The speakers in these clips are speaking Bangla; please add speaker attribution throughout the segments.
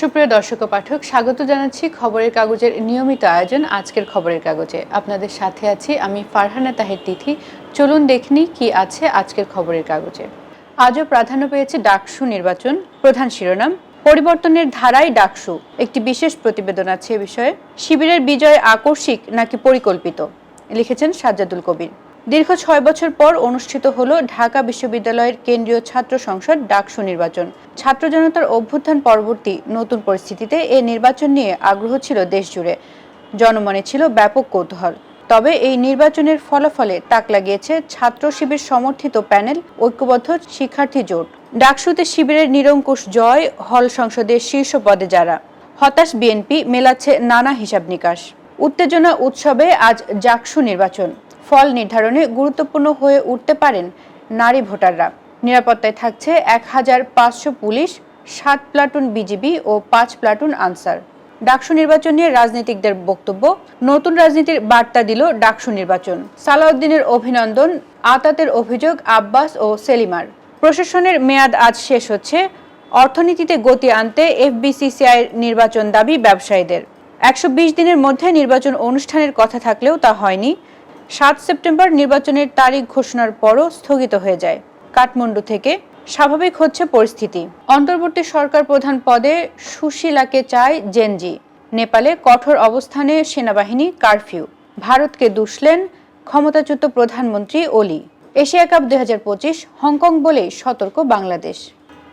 Speaker 1: সুপ্রিয় দর্শক ও পাঠক, স্বাগত জানাচ্ছি খবরের কাগজের নিয়মিত আয়োজন আজকের খবরের কাগজে। আপনাদের সাথে আছি আমি ফারহানা তাহের তিথি। চলুন দেখনি কি আছে আজকের খবরের কাগজে। আজও প্রাধান্য পেয়েছে ডাকসু নির্বাচন, প্রধান শিরোনাম, পরিবর্তনের ধারায় ডাকসু। একটি বিশেষ প্রতিবেদন আছে এ বিষয়ে। শিবিরের বিজয় আকস্মিক নাকি পরিকল্পিত? লিখেছেন সাজ্জাদুল কবির। দীর্ঘ ছয় বছর পর অনুষ্ঠিত হল ঢাকা বিশ্ববিদ্যালয়ের কেন্দ্রীয় ছাত্র সংসদ ডাকসু নির্বাচন। ছাত্র জনতার অভ্যুত্থান পরবর্তী নতুন পরিস্থিতিতে এ নির্বাচন নিয়ে আগ্রহ ছিল দেশজুড়ে। জনমনে ছিল ব্যাপক কৌতূহল। তবে এই নির্বাচনের ফলাফলে তাক লাগিয়েছে ছাত্র শিবির সমর্থিত প্যানেল, ঐক্যবদ্ধ শিক্ষার্থী জোট। ডাকসুতে শিবিরের নিরঙ্কুশ জয়, হল সংসদের শীর্ষ পদে যারা। হতাশ বিএনপি মেলাচ্ছে নানা হিসাব নিকাশ। উত্তেজনা উৎসবে আজ জাকসু নির্বাচন। ফল নির্ধারণে গুরুত্বপূর্ণ হয়ে উঠতে পারেন নারী ভোটাররা। নিরাপত্তায় থাকছে এক হাজার পাঁচশো পুলিশ, সাত প্লাটুন বিজিবি ও পাঁচ প্লাটুন আনসার। ডাকসু নির্বাচন নিয়ে রাজনীতিকদের বক্তব্য, নতুন রাজনীতির বার্তা দিল ডাকসু নির্বাচন। সালাউদ্দিনের অভিনন্দন, আতাতের অভিযোগ আব্বাস ও সেলিমার। প্রশাসনের মেয়াদ আজ শেষ হচ্ছে, অর্থনীতিতে গতি আনতে এফবিসিসিআই নির্বাচন দাবি ব্যবসায়ীদের। একশো বিশ দিনের মধ্যে নির্বাচন অনুষ্ঠানের কথা থাকলেও তা হয়নি। সাত সেপ্টেম্বর নির্বাচনের তারিখ ঘোষণার পরও স্থগিত হয়ে যায়। কাঠমান্ডু থেকে স্বাভাবিক হচ্ছে পরিস্থিতি। অন্তর্বর্তী সরকার প্রধান পদে সুশীলাকে চায় জেনজি। নেপালে কঠোর অবস্থানে সেনাবাহিনী কারফিউ। ভারতকে দুষলেন ক্ষমতাচ্যুত প্রধানমন্ত্রী ওলি। এশিয়া কাপ দুই হংকং বলে সতর্ক বাংলাদেশ।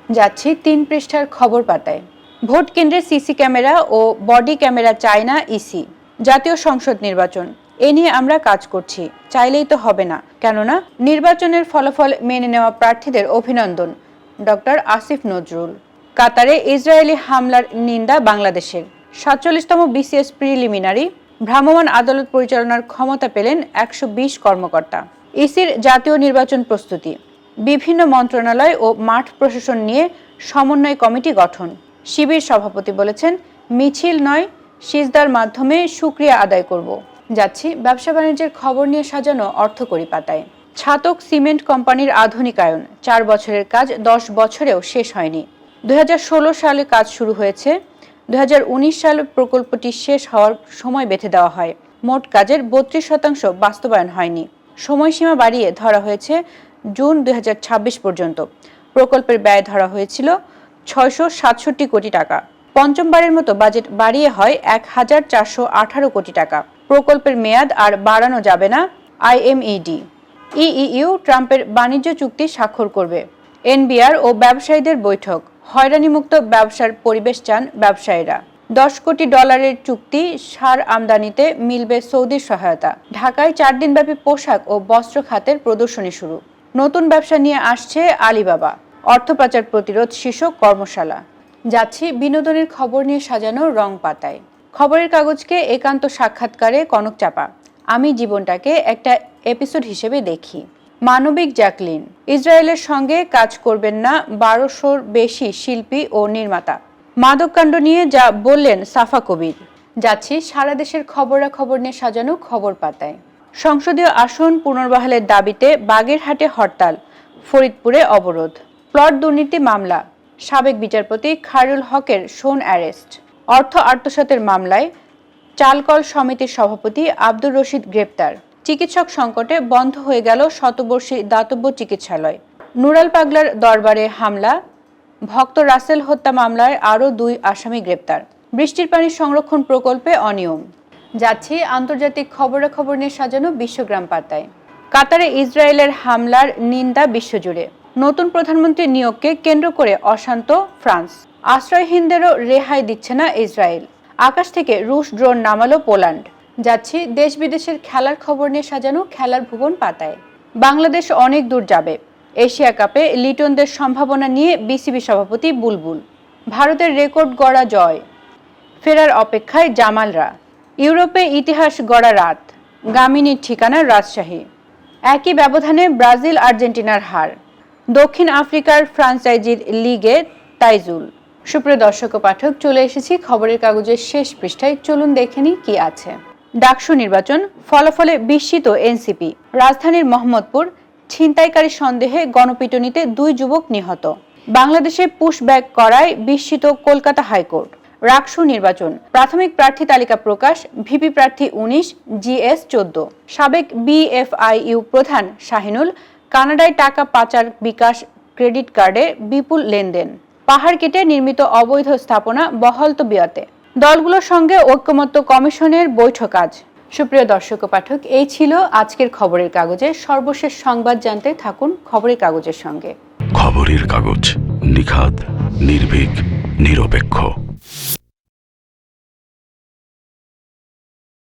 Speaker 1: যাচ্ছি তিন পৃষ্ঠার খবর পাতায়। ভোট কেন্দ্রে সিসি ক্যামেরা ও বডি ক্যামেরা চায় না ইসি। জাতীয় সংসদ নির্বাচন। এ নিয়ে আমরা কাজ করছি। চাইলেই তো হবে না। কেননা, নির্বাচনের ফলাফল মেনে নেওয়া প্রার্থীদের অভিনন্দন। ডক্টর আসিফ নজরুল। কাতারে ইসরায়েলি হামলার নিন্দা বাংলাদেশের। সাতচল্লিশতম বিসিএস প্রিলিমিনারি, ভ্রাম্যমাণ আদালত পরিচালনার ক্ষমতা পেলেন একশো বিশ কর্মকর্তা। ইসির জাতীয় নির্বাচন প্রস্তুতি। বিভিন্ন মন্ত্রণালয় ও মাঠ প্রশাসন নিয়ে সমন্বয় কমিটি গঠন। শিবির সভাপতি বলেছেন, মিছিল নয়, সিজদার মাধ্যমে সুক্রিয়া আদায় করব। যাচ্ছি, ব্যবসা বাণিজ্যের খবর নিয়ে সাজানো অর্থকরী পাতায়। ছাতক সিমেন্ট কোম্পানির আধুনিকায়ন, চার বছরের কাজ, দশ বছরেও শেষ হয়নি। দু হাজার ষোলো সালে কাজ শুরু হয়েছে, দুই সালে প্রকল্পটি শেষ হওয়ার সময় বেঁধে দেওয়া হয়। মোট কাজের বত্রিশ শতাংশ বাস্তবায়ন হয়নি। সময়সীমা বাড়িয়ে ধরা হয়েছে জুন দুই হাজার ছাব্বিশ পর্যন্ত। প্রকল্পের ব্যয় ধরা হয়েছিল ছয়শো সাতষট্টি কোটি টাকা। পঞ্চমবারের মতো বাজেট বাড়িয়ে হয় এক হাজার চারশো আঠারো কোটি টাকা। প্রকল্পের মেয়াদ আর বাড়ানো যাবে না আইএমইডি ইইউ ট্রাম্পের বাণিজ্য চুক্তি স্বাক্ষর করবে। এনবিআর ও ব্যবসায়ীদের বৈঠক। হয়রানিমুক্ত ব্যবসার পরিবেশ চান ব্যবসায়ীরা। দশ কোটি ডলারের চুক্তি সার আমদানিতে মিলবে সৌদির সহায়তা। ঢাকায় চার দিনব্যাপী পোশাক ও বস্ত্র খাতের প্রদর্শনী শুরু। নতুন ব্যবসা নিয়ে আসছে আলিবাবা। অর্থ পাচার প্রতিরোধ শীর্ষক কর্মশালা। যাচ্ছি বিনোদনের খবর নিয়ে সাজানো রং পাতায়। খবরের কাগজকে একান্ত সাক্ষাৎকারে কনক চাপা। আমি জীবনটাকে একটা এপিসোড হিসেবে দেখি। মানবিক জ্যাকলিন, ইসরায়েলের সঙ্গে কাজ করবেন না বারোশোর বেশি শিল্পী ও নির্মাতা। মাদককাণ্ড নিয়ে যা বললেন সাফা কবির। যাচ্ছি সারা দেশের খবরাখবর নিয়ে সাজানো খবর পাতায়। সংসদীয় আসন পুনর্বহালের দাবিতে বাগেরহাটে হরতাল, ফরিদপুরে অবরোধ। প্লট দুর্নীতি মামলা, সাবেক বিচারপতি খায়রুল হকের সোন অ্যারেস্ট। অর্থ আত্মসাতের মামলায় চালকল সমিতির সভাপতি আব্দুর রশিদ গ্রেপ্তার। চিকিৎসক সংকটে বন্ধ হয়ে গেল শতবর্ষী দাতব্য চিকিৎসালয়। নুরাল পাগলার দরবারে হামলা, ভক্ত রাসেল হত্যা মামলায় আরও দুই আসামি গ্রেপ্তার। বৃষ্টির পানি সংরক্ষণ প্রকল্পে অনিয়ম। যাচ্ছি আন্তর্জাতিক খবরাখবর নিয়ে সাজানো বিশ্বগ্রাম পাতায়। কাতারে ইসরায়েলের হামলার নিন্দা বিশ্বজুড়ে। নতুন প্রধানমন্ত্রী নিয়োগকে কেন্দ্র করে অশান্ত ফ্রান্স। আশ্রয়হীনদেরও রেহাই দিচ্ছে না ইসরায়েল। আকাশ থেকে রুশ ড্রোন নামালো পোল্যান্ড। যাচ্ছি দেশ বিদেশের খেলার খবর নিয়ে সাজানো খেলার ভুবন পাতায়। বাংলাদেশ অনেক দূর যাবে। এশিয়া কাপে লিটনদের সম্ভাবনা নিয়ে বিসিবি সভাপতি বুলবুল। ভারতের রেকর্ড গড়া জয়। ফেরার অপেক্ষায় জামালরা। ইউরোপে ইতিহাস গড়া রাত। গামিনীর ঠিকানা রাজশাহী। একই ব্যবধানে ব্রাজিল আর্জেন্টিনার হার। দক্ষিণ আফ্রিকার ফ্রাঞ্চাইজির লিগে তাইজুল। সুপ্রিয় দর্শক ও পাঠক, চলে এসেছি খবরের কাগজের শেষ পৃষ্ঠায়। চলুন দেখে নিই কি আছে। ডাকসু নির্বাচন ফলাফলে বিস্মিত এনসিপি। রাজধানীর মোহাম্মদপুর, ছিনতাইকারী সন্দেহে গণপিটুনিতে দুই যুবক নিহত। বাংলাদেশে পুশব্যাক করায় বিস্মিত কলকাতা হাইকোর্ট। রাকসু নির্বাচন, প্রাথমিক প্রার্থী তালিকা প্রকাশ, ভিপি প্রার্থী উনিশ, জিএস চোদ্দ। সাবেক বিএফআইইউ প্রধান শাহিনুল, কানাডায় টাকা পাচার বিকাশ ক্রেডিট কার্ডে বিপুল লেনদেন। পাহাড় কেটে নির্মিত অবৈধ স্থাপনা বহল তবিয়তে দলগুলোর সঙ্গে ঐক্যমত্য কমিশনের বৈঠক আজ সুপ্রিয় দর্শক ও পাঠক, এই ছিল আজকের খবরের কাগজে। সর্বশেষ সংবাদ জানতে থাকুন খবরের কাগজের সঙ্গে।
Speaker 2: খবরের কাগজ নিখাদ, নির্ভীক, নিরপেক্ষ।